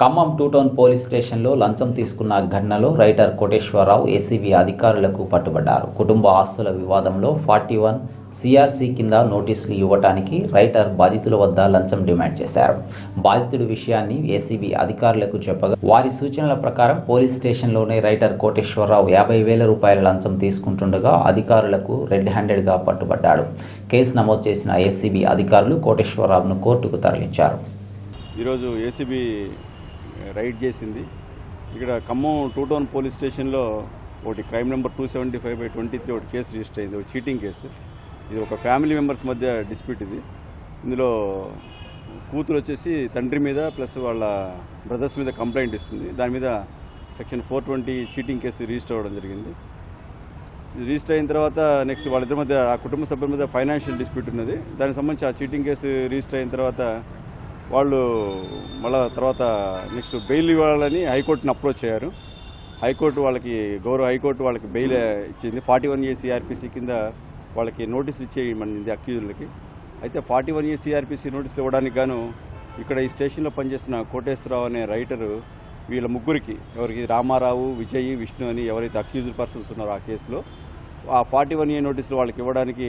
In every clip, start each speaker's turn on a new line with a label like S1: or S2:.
S1: Khammam two town police స్టేషన్లో లంచం తీసుకున్న ఘటనలో రైటర్ కోటేశ్వరరావు ఏసీబీ అధికారులకు పట్టుబడ్డారు. కుటుంబ ఆస్తుల వివాదంలో ఫార్టీ వన్ సిఆర్సీ కింద నోటీసులు ఇవ్వటానికి రైటర్ బాధితుల వద్ద లంచం డిమాండ్ చేశారు. బాధితుడి విషయాన్ని ఏసీబీ అధికారులకు చెప్పగా వారి సూచనల ప్రకారం పోలీస్ స్టేషన్లోనే రైటర్ కోటేశ్వరరావు యాభై వేల రూపాయల లంచం తీసుకుంటుండగా అధికారులకు రెడ్ హ్యాండెడ్గా పట్టుబడ్డాడు. కేసు నమోదు చేసిన ఏసీబీ అధికారులు కోటేశ్వరరావును కోర్టుకు తరలించారు.
S2: ఈరోజు ఏసీబీ రైడ్ చేసింది. ఇక్కడ ఖమ్మం టూ టౌన్ పోలీస్ స్టేషన్లో ఒకటి crime number two seventy five by twenty three ఒకటి కేసు రిజిస్టర్ అయింది. ఒక చీటింగ్ కేసు. ఇది ఒక ఫ్యామిలీ మెంబర్స్ మధ్య డిస్ప్యూట్ ఇది. ఇందులో కూతురు వచ్చేసి తండ్రి మీద ప్లస్ వాళ్ళ బ్రదర్స్ మీద కంప్లైంట్ ఇస్తుంది. దాని మీద section four twenty cheating case register అవ్వడం జరిగింది. రిజిస్టర్ అయిన తర్వాత నెక్స్ట్ వాళ్ళిద్దరి మధ్య ఆ కుటుంబ సభ్యుల మీద ఫైనాన్షియల్ డిస్ప్యూట్ ఉన్నది. దానికి సంబంధించి ఆ చీటింగ్ కేసు రిజిస్టర్ అయిన తర్వాత వాళ్ళు మళ్ళీ తర్వాత నెక్స్ట్ బెయిల్ ఇవ్వాలని హైకోర్టుని అప్రోచ్ అయ్యారు హైకోర్టు వాళ్ళకి గౌరవ హైకోర్టు వాళ్ళకి బెయిల్ ఇచ్చింది. ఫార్టీ వన్ ఏ సిఆర్పిసి కింద వాళ్ళకి నోటీస్ ఇచ్చేయమనింది అక్యూజులకి. అయితే ఫార్టీ వన్ ఏ సిఆర్పిసి నోటీసులు ఇవ్వడానికి గాను ఇక్కడ ఈ స్టేషన్లో పనిచేస్తున్న కోటేశ్వరరావు అనే రైటరు వీళ్ళ ముగ్గురికి ఎవరికి రామారావు విజయ్ విష్ణు అని ఎవరైతే అక్యూజ్డ్ పర్సన్స్ ఉన్నారో ఆ కేసులో ఆ ఫార్టీ వన్ ఏ నోటీసులు వాళ్ళకి ఇవ్వడానికి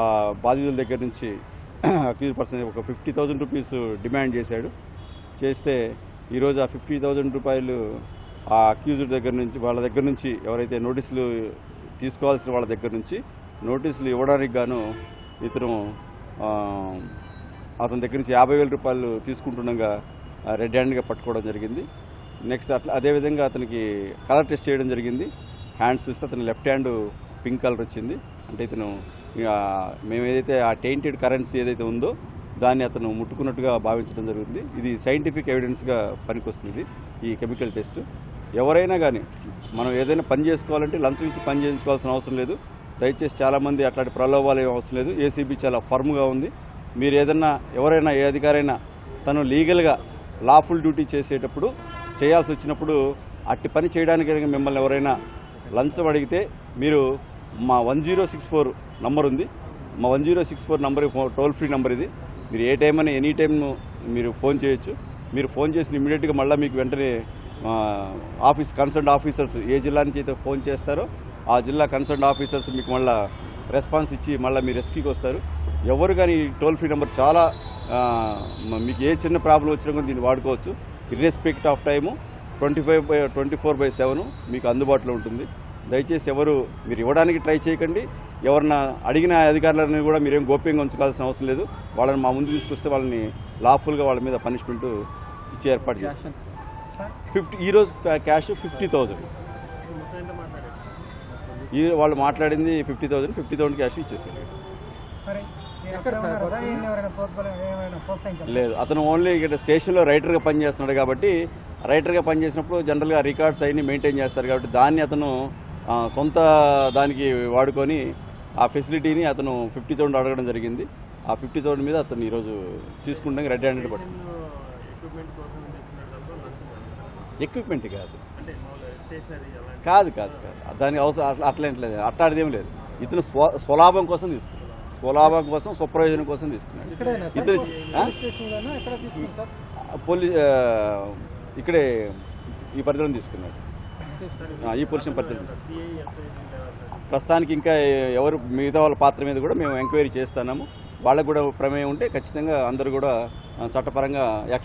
S2: ఆ బాధితుల దగ్గర నుంచి అక్యూజ్ పర్సన్ ఒక ఫిఫ్టీ థౌజండ్ రూపీస్ డిమాండ్ చేశాడు. చేస్తే ఈరోజు ఆ ఫిఫ్టీ థౌజండ్ రూపాయలు ఆ అక్యూజ్డ్ దగ్గర నుంచి వాళ్ళ దగ్గర నుంచి ఎవరైతే నోటీసులు తీసుకోవాల్సిన వాళ్ళ దగ్గర నుంచి నోటీసులు ఇవ్వడానికి గాను ఇతను అతని దగ్గర నుంచి యాభై వేల రూపాయలు తీసుకుంటుండగా రెడ్ హ్యాండ్గా పట్టుకోవడం జరిగింది. నెక్స్ట్ అట్లా అదేవిధంగా అతనికి కలర్ టెస్ట్ చేయడం జరిగింది. హ్యాండ్స్ చూస్తే అతని లెఫ్ట్ హ్యాండ్ పింక్ కలర్ వచ్చింది. అంటే ఇతను మేము ఏదైతే ఆ టెయింటెడ్ కరెన్సీ ఏదైతే ఉందో దాన్ని అతను ముట్టుకున్నట్టుగా భావించడం జరుగుతుంది. ఇది సైంటిఫిక్ ఎవిడెన్స్గా పనికొస్తుంది ఈ కెమికల్ టెస్ట్ ఎవరైనా కానీ మనం ఏదైనా పని చేసుకోవాలంటే లంచం ఇచ్చి పని చేయించుకోవాల్సిన అవసరం లేదు. దయచేసి చాలామంది అట్లాంటి ప్రలోభాలు ఏం అవసరం లేదు. ఏసీబీ చాలా ఫర్మ్గా ఉంది. మీరు ఏదన్నా ఎవరైనా ఏ అధికారైనా తను లీగల్గా లాఫుల్ డ్యూటీ చేసేటప్పుడు చేయాల్సి వచ్చినప్పుడు అట్టి పని చేయడానికి మిమ్మల్ని ఎవరైనా లంచం అడిగితే మీరు మా one zero six four number ఉంది. మా one zero six four number toll free number ఇది. మీరు ఏ టైం అయినా ఎనీ టైం మీరు ఫోన్ చేయొచ్చు. మీరు ఫోన్ చేసిన ఇమీడియట్గా మళ్ళీ మీకు వెంటనే ఆఫీస్ కన్సర్న్ ఆఫీసర్స్ ఏ జిల్లా నుంచి అయితే ఫోన్ చేస్తారో ఆ జిల్లా కన్సర్న్ ఆఫీసర్స్ మీకు మళ్ళీ రెస్పాన్స్ ఇచ్చి మళ్ళీ మీ రెస్క్యూకి వస్తారు. ఎవరు కానీ టోల్ ఫ్రీ నెంబర్ చాలా మీకు ఏ చిన్న ప్రాబ్లం వచ్చినా కూడా దీన్ని వాడుకోవచ్చు. Irrespective of time twenty five by twenty four by seven మీకు అందుబాటులో ఉంటుంది. దయచేసి ఎవరు మీరు ఇవ్వడానికి ట్రై చేయకండి. ఎవరన్నా అడిగిన అధికారులను కూడా మీరేం గోప్యంగా ఉంచుకోవాల్సిన అవసరం లేదు. వాళ్ళని మా ముందు తీసుకొస్తే వాళ్ళని లాఫుల్గా వాళ్ళ మీద పనిష్మెంట్ ఇచ్చే ఏర్పాటు చేస్తాం. ఫిఫ్టీ ఈరోజు క్యాష్ ఫిఫ్టీ థౌజండ్. ఈ వాళ్ళు మాట్లాడింది fifty thousand fifty thousand cash ఇచ్చేసారు.
S3: ఎవరైనా
S2: లేదు అతను ఓన్లీ ఇక్కడ స్టేషన్లో రైటర్గా పనిచేస్తున్నాడు కాబట్టి రైటర్గా పనిచేసినప్పుడు జనరల్గా రికార్డ్స్ అవన్నీ మెయింటైన్ చేస్తారు కాబట్టి దాన్ని అతను సొంత దానికి వాడుకొని ఆ ఫెసిలిటీని అతను ఫిఫ్టీ థౌసండ్ అడగడం జరిగింది. ఆ ఫిఫ్టీ థౌసండ్ మీద అతను ఈరోజు తీసుకుంటాం రెడ్ హ్యాండెడ్ పట్టు ఎక్విప్మెంట్ కాదు. కాదు కాదు కాదు. దానికి అవసరం అట్లా అట్లేంట్లేదు అట్లాంటిది ఏం లేదు. ఇతను స్వ స్వలాభం కోసం తీసుకున్నాడు. స్వలాభం కోసం స్వప్రయోజనం కోసం తీసుకున్నాడు. ఇతను?
S3: పోలీస్
S2: ఇక్కడే ఈ పరిధిలో తీసుకున్నాడు. ఈ పురుషం పరిధిలో ప్రస్తుతానికి ఇంకా ఎవరు మిగతా వాళ్ళ పాత్ర మీద కూడా మేము ఎంక్వైరీ చేస్తున్నాము. వాళ్ళకు కూడా ప్రమేయం ఉంటే ఖచ్చితంగా అందరూ కూడా చట్టపరంగా యాక్షన్